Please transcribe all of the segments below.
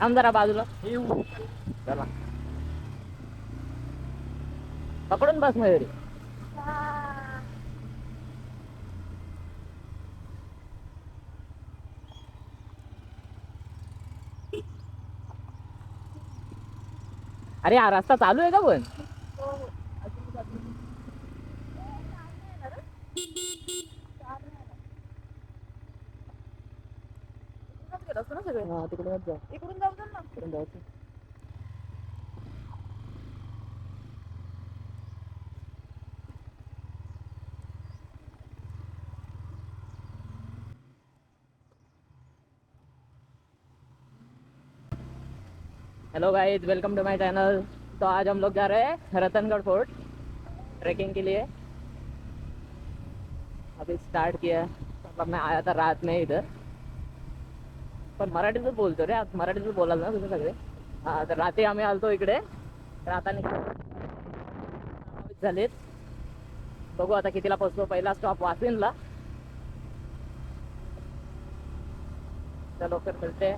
थांब जरा बाजूला चला. पकडून बस मयुरी. अरे हा रस्ता चालू आहे का पण? हा तिकडूनच जा इकडून जाऊ ना तिकडून जायचं hello guys welcome to my channel तो आज हम लोग जा रहे हैं रतनगढ़ फोर्ट ट्रैकिंग के लिए। अभी स्टार्ट किया है। मतलब मैं आया था रात में इधर। पण मराठीतच बोलतो रे. आज मराठीतच बोलाल ना तुम्ही सगळे. हा तर रात्री आम्ही आलतो इकडे. तर आता झालेत. बघू आता कितीला पोहोचतो पहिला स्टॉप वासिनला चलो फिर मिलते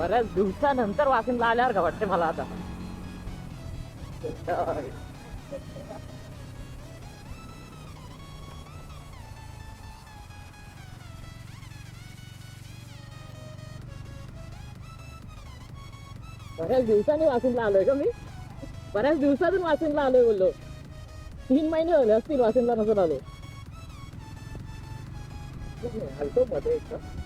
बऱ्याच दिवसानंतर वाशिमला आल्यावर का वाटते मला आता? बऱ्याच दिवसांनी वाशिमला आलोय का मी? बऱ्याच दिवसातून वाशिमला आलोय बोललो. तीन महिने झाले असतील वाशिमला नसून आलो. हलतो मध्ये मध्ये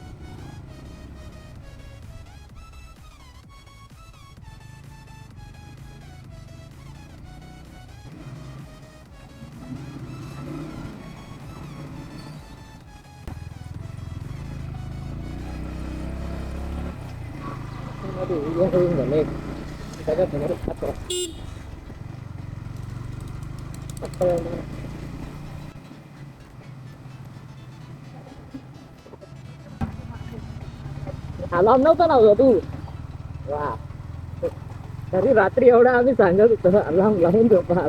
सलाम नव्हता ना तू वा. तरी रात्री एवढा आम्ही सांगत होतो अलाम लावून झोपा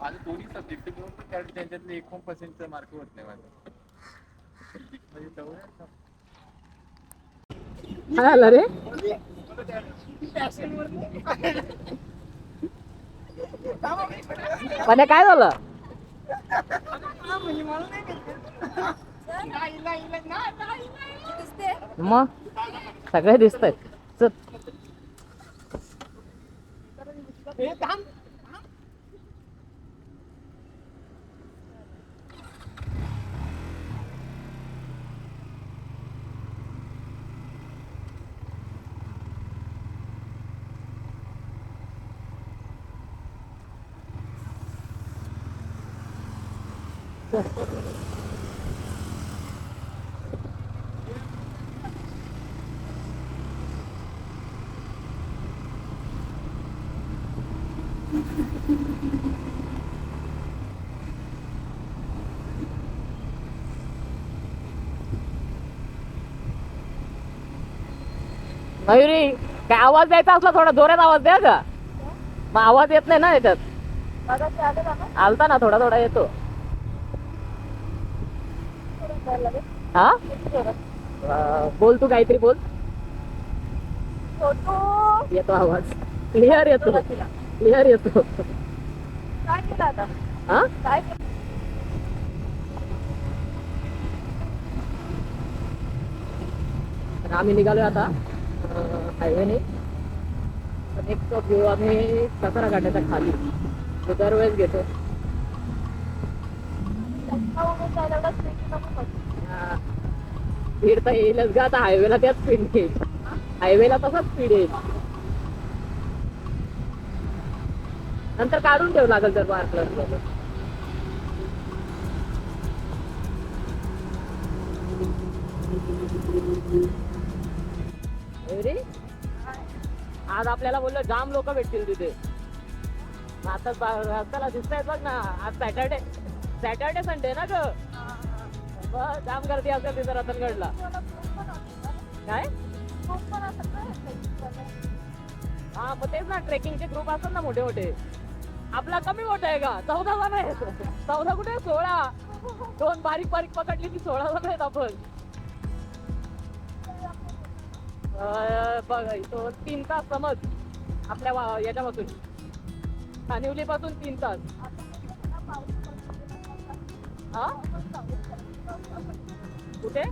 माझं दोन्ही सब्जेक्ट पण त्यांच्यातले एक पर्सेंटचा मार्क होत नाही माझं म्हणजे जवळ आहे ना. काय आला रे? पण काय झालं? मग? सगळे दिसत मयुरी काय आवाज द्यायचा असला थोडा जोरात आवाज द्या का मग आवाज येत नाही ना याच्यात? आलता ना थोडा थोडा येतो. हा? बोल तू काहीतरी बोल. येतो आवाज. क्लिअर येतो. क्लिअर येतो. काय केलं आता? हा? काय केलं? आम्ही निघालोय आता हायवेने पण एक तो घेऊ आम्ही कचरा काढण्याचा खाली. तो दरवेळेस घेतो. स्पीड तर येईलच ग. आता हायवेला त्याच स्पीड घेईल हायवेला तसाच स्पीड येईल. नंतर काढून ठेव लागेल जर मार्कला रे. आज आपल्याला बोललो जाम लोक भेटतील तिथे. आता रस्त्याला दिसतायत बघ ना. आज सॅटर्डे सॅटर्डे संडे ना ग? जाम गर्दी असेल तिथं रतनगडला. काय? पण ना हा मग तेच ना ट्रेकिंगचे ग्रुप असतात ना मोठे मोठे. आपला कमी मोठा आहे का? चौदा जण आहेत. चौदा कुठे सोळा. दोन बारीक बारीक पकडली की सोळा जण आहेत आपण. अं, बघ तो तीन तास समज आपल्या याच्यापासून. कानिवली पासून तीन तास. हा? कुठे?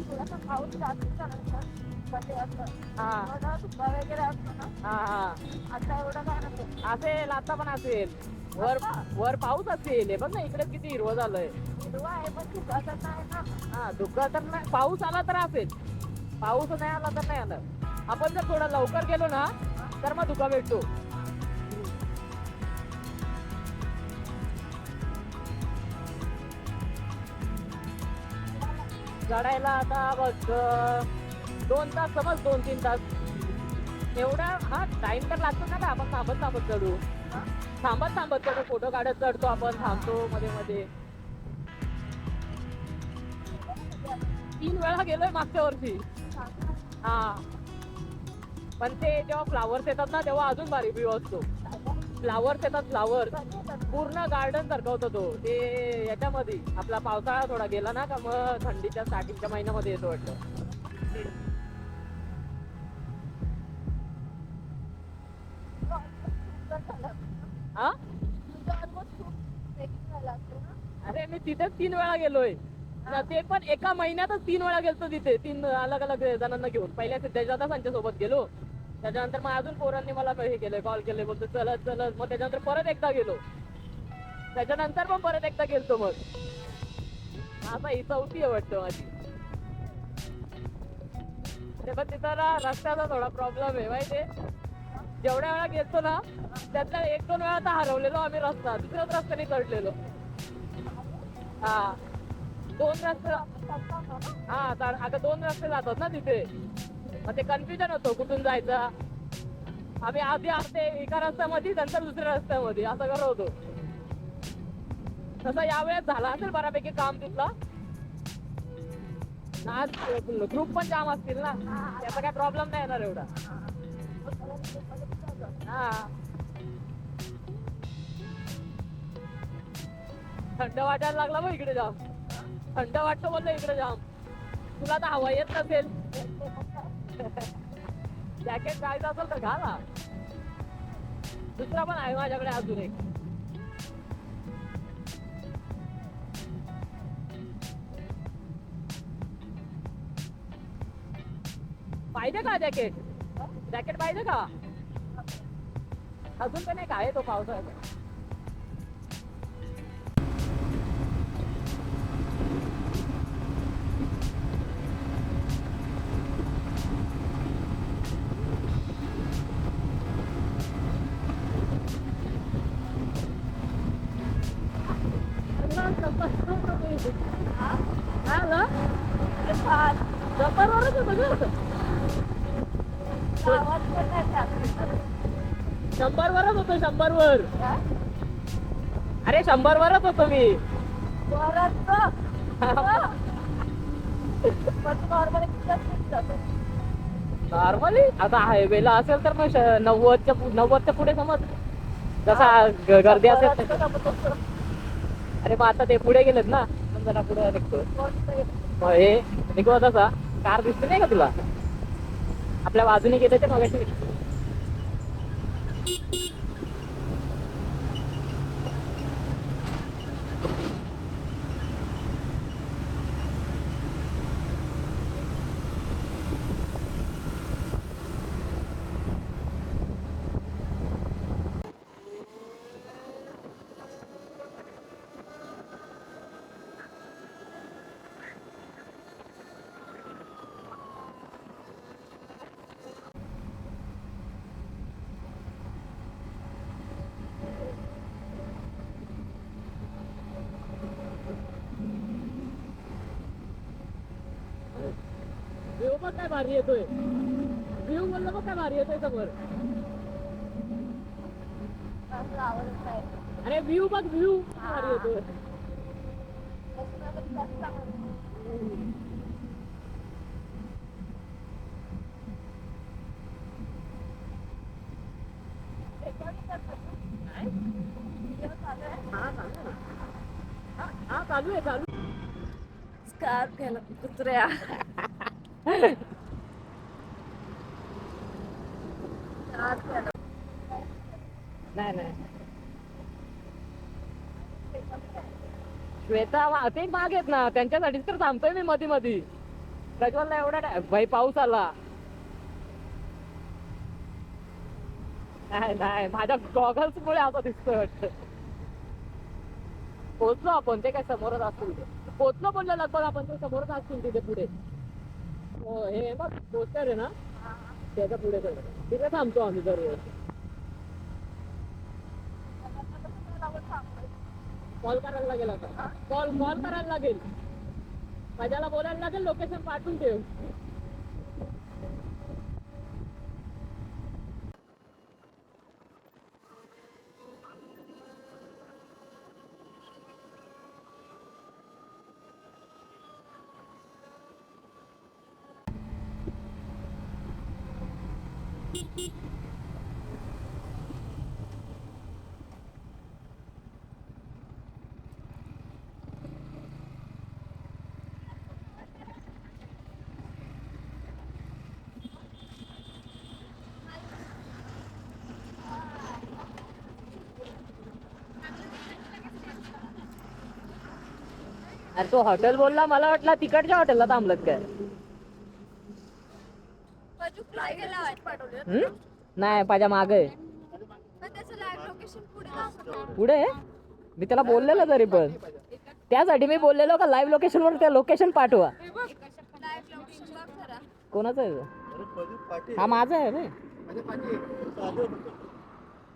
थोडासा पाऊस जास्त नंतर मध्ये असं हा. थोडा धुका वगैरे असतो ना हा हा. आता एवढं काय नसतं असेल आता पण असेल. वर वर पाऊस असेल. हे बघ ना इकडे किती हिरवं झालंय. हिरवा आहे पण धुका तर नाही ना हा धुका तर नाही. पाऊस आला तर असेल. पाऊस नाही आला तर नाही आला. आपण जर थोडा लवकर गेलो ना तर मग धुका भेटतो. चढायला आता बघ दोन तास समज दोन तीन तास. एवढा हा टाइम तर लागतो ना का आपण थांबत थांबत चढू. थांबत थांबत चढू फोटो काढत चढतो आपण थांबतो मध्ये मध्ये. तीन वेळा गेलोय मागच्या वर्षी. हा. पण ते जेव्हा फ्लावर्स येतात ना तेव्हा अजून भारी व्ह्यू असतो. फ्लावर्स येतात फ्लावर्स पूर्ण गार्डन सारखं होतं तो. ते याच्यामध्ये. आपला पावसाळा थोडा गेला ना का मग थंडीच्या स्टार्टिंगच्या महिन्यामध्ये येतो वाटतं. हा अरे मी तिथेच तीन वेळा गेलोय. ते पण एका महिन्यातच तीन वेळा गेलतो तिथे. तीन अलग अलग जणांना घेऊन. पहिल्या त्यांच्यासोबत गेलो. त्याच्यानंतर मग अजून पोरांनी मला हे केलं कॉल केले बोलतो चलत चलत. मग त्याच्यानंतर परत एकदा गेलो. त्याच्यानंतर पण परत एकदा गेलतो मग आता ही चौथी आहे वाटतं माझी. ते पण तिथं ना रस्त्याचा थोडा प्रॉब्लेम आहे माहितीये. जेवढ्या वेळा गेलतो ना त्यातल्या एक दोन वेळा तर हरवलेलो आम्ही रस्ता. दुसऱ्याच रस्त्याने चढलेलो. हा. दोन रस्ते हा तर आता दोन रस्ते जातात ना तिथे. मग ते कन्फ्युजन होतो कुठून जायचं. आम्ही आधी आते एका रस्त्यामध्ये नंतर दुसऱ्या रस्त्यामध्ये. असं करत होतो. तसा यावेळेस झाला असेल बऱ्यापैकी काम तिथलं आज ग्रुप पण जाम असतील ना. त्याचा काय प्रॉब्लेम नाही येणार एवढा. हा. थंड वाटायला लागला मग इकडे जाम. थंड वाटतं बोललं इकडे जाम. तुला तर हवा येत नसेल. जॅकेट जायचं असेल तर घाला दुसरा पण आहे माझ्याकडे अजून एक. पाहिजे का जॅकेट. जॅकेट पाहिजे का अजून पण एक आहे तो पावसाळ्याचा शंभर वर अरे शंभर वरच होतो मी. नॉर्मली आता हायवेला असेल तर मग नव्वदच्या नव्वदच्या पुढे समज. जसा गर्दी असेल. अरे मग आता ते पुढे गेलेत ना. जरा पुढे निघतो. मग हे निघू तसा कार दिसते नाही का तुला? आपल्या बाजूने गेले ते मगाशी काय भारी येतोय. व्ह्यू बोललो बघ काय भारी येतोय समोर. अरे व्ह्यू बघ व्ह्यू भारी येतोय. हा चालू आहे चालू स्कार्फ घ्यायला कुत्र्या स्कार्फ घ्यायला नाही नाही श्वेता मा- ते माग आहेत ना. त्यांच्यासाठीच तर थांबतोय मी मधी मधी. प्रज्वलला एवढा टाय- भाई पाऊस आला. नाही नाही. माझ्या गॉगल्स मुळे असं दिसतोय वाटतं. पोहोचलो आपण ते काय समोरच असतील ते. पोहोचलो बोललो लगभग आपण ते समोरच असतील तिथे पुढे. हो हे बघ पोस्टर आहे ना? त्याच्या पुढे तिथे थांबतो आम्ही दरवेळेस कॉल करायला लागेल आता. कॉल कॉल करायला लागेल. माझ्याला बोलायला लागेल लोकेशन पाठवून ठेव. अरे तो हॉटेल बोलला मला वाटलं तिकडच्या हॉटेलला थांबलत काय. हम्म? नाही माझ्या माग आहे. पुढे आहे? मी त्याला बोललेलं तरी पण. त्यासाठी मी बोललेलो का लाईव्ह लोकेशन वर त्या लोकेशन पाठवा. कोणाचं आहे तो? हा माझा आहे रे.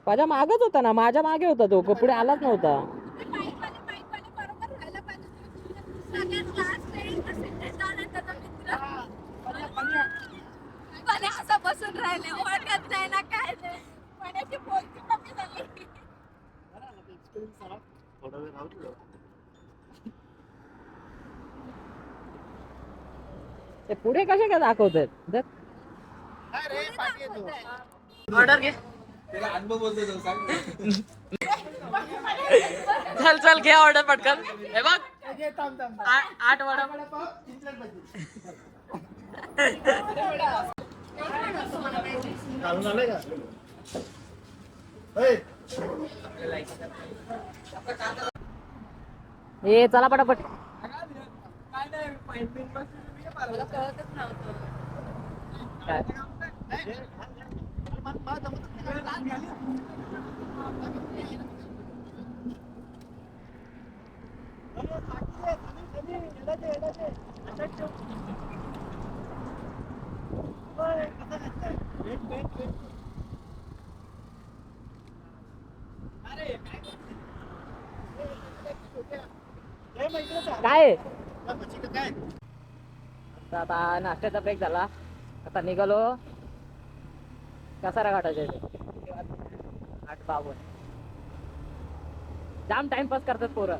माझ्या मागच होता ना माझ्या मागे होता तो पुढे आलाच नव्हता. ओळखत नाही ना काय नाही. म्हणायची बोलती कमी झाली. ते पुढे कसे काय दाखवतात? ऑर्डर घे. चल चल घे ऑर्डर पटकन. हे बघ. आठ वडा. घालून आलंय का ए, चला पटापट काय? काय काय? आता आता नाश्त्याचा ब्रेक झाला. आता निघालो. कसारा घाटाच्या आठ बावन. जाम टाइमपास करतात पोरं.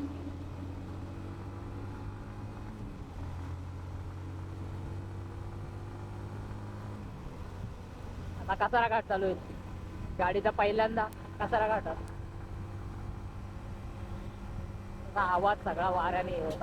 कसारा घाट चालू आहे. गाडीचा पहिल्यांदा कसारा घाटात आवाज सगळा वाऱ्याने होत.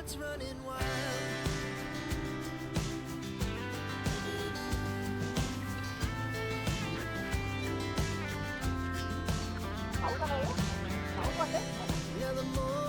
heart's running wild. The more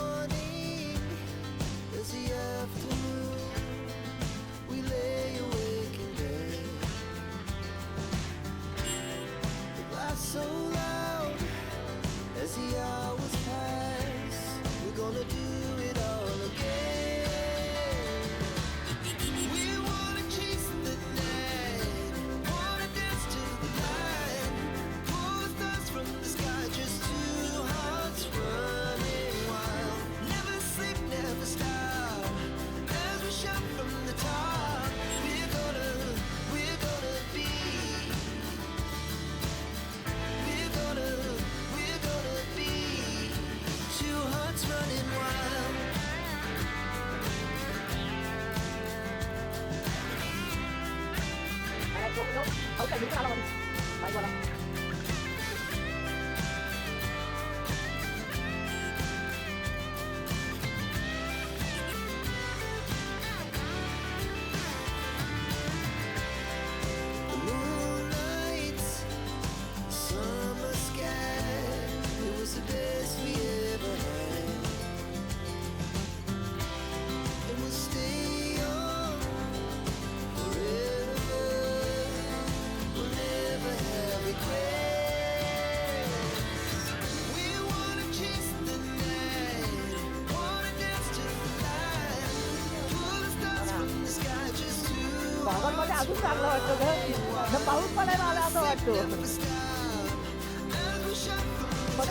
चांगलं वाटतं पाऊस पडायला आला असं वाटतो.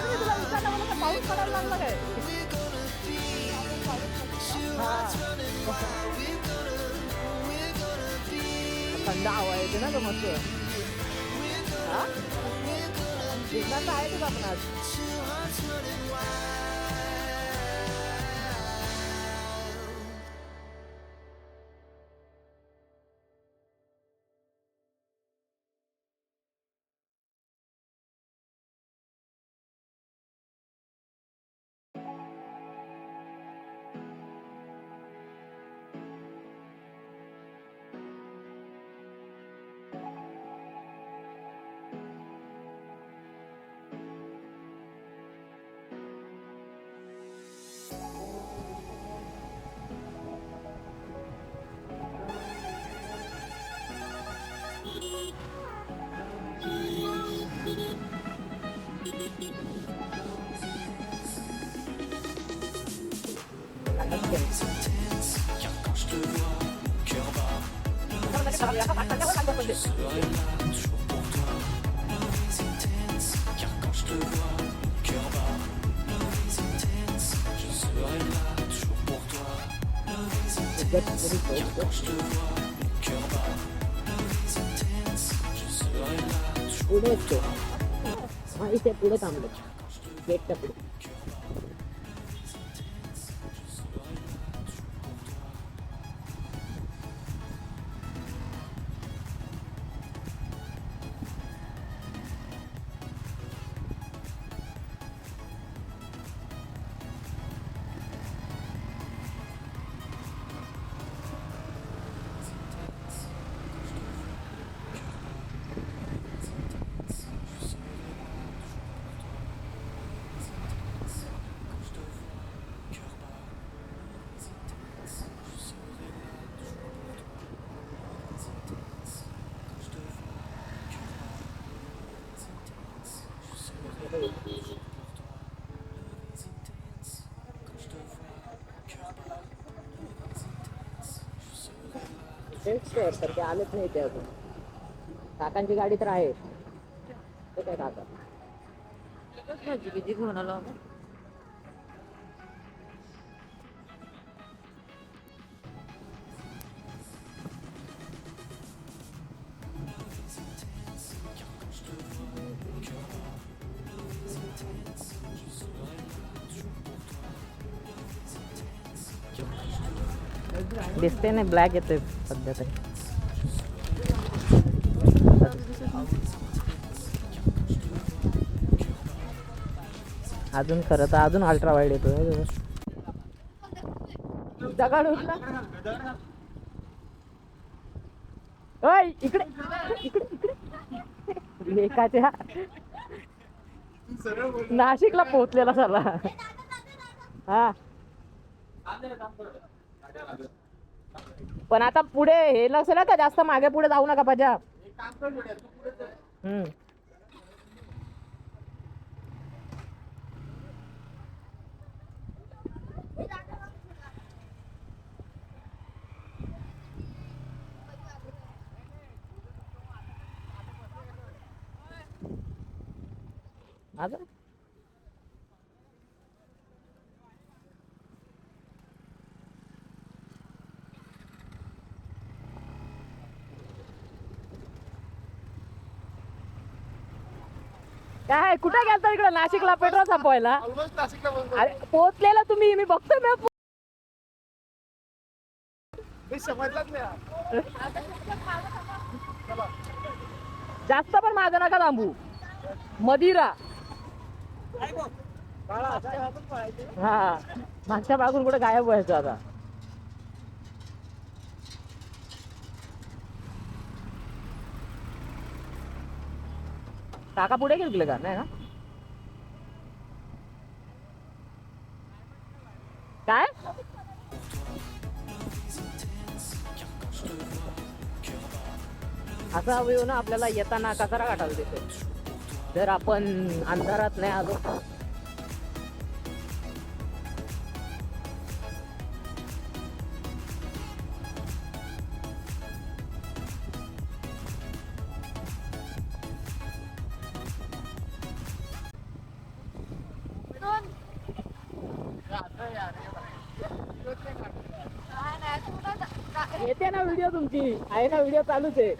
मी तुला विचारलं मला पाऊस पडायला लागला काय थंड हवा येते ना तो मस्त. हा? आहे तुझा आपण Hadi. Burada yok. Ha işte burada tam da. Bekle burada. Store तर ते आलेच नाही ते अजून. काकांची गाडी तर आहे. ते काय काका? भाजी किती घेऊन आलो आम्ही? नाही ब्लॅक येतोय सध्या तरी अजून खरं तर अजून अल्ट्रा वाईट येतोय हो दगड उठला ओय इकडे इकडे इकडे. लेखाच्या नाशिकला पोहोचलेला झाला हा. पण आता पुढे हे नसेल ना का जास्त मागे पुढे जाऊ नका पाजा. हम्म. आता कुठे गेलता इकडे? नाशिकला पेट्रोल संपवायला? अरे पोहोचलेला तुम्ही मी बघतोय समजलाच नाही जास्त पण माझं नका थांबू. मदिरा. हा. मागच्या मागून कुठे गायब व्हायचं आता. काका पुढे गेले का नाही ना? काय? असा अवयव ना आपल्याला येताना कचरा काढायला देतो. जर आपण अंधारात नाही आलो आहे ना व्हिडिओ चालूच आहे.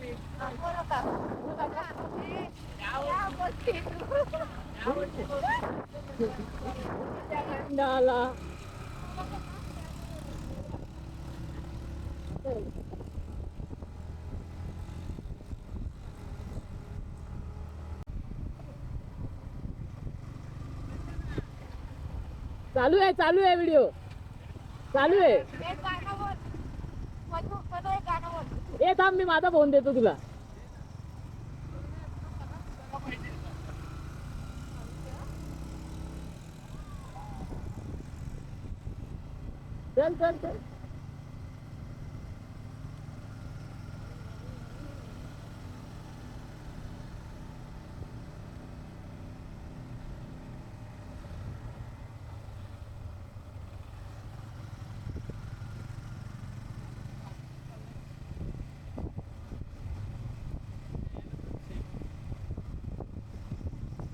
चालू आहे चालू आहे व्हिडिओ चालू आहे एक गाणं बोल. मधू- मधू एक गाणं बोल. ए थांब मी माझा फोन देतो तुला. चल चल चल.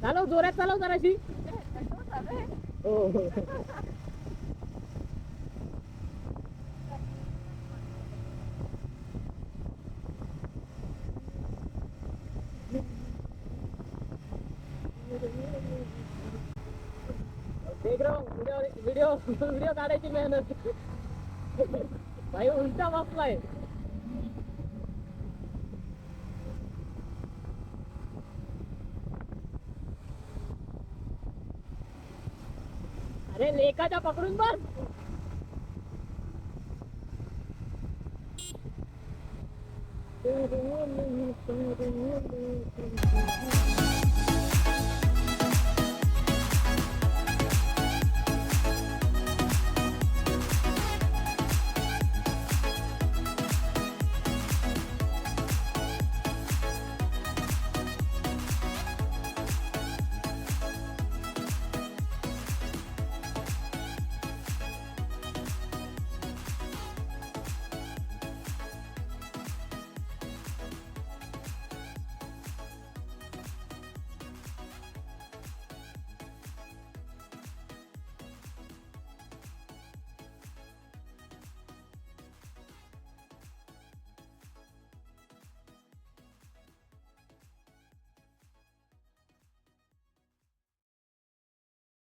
चालव जोरात चालव जराशी. हो हो. व्हिडिओ व्हिडिओ काढायची मेहनत. भाई उलटा बसलाय अरे लेखाच्या पकडून बस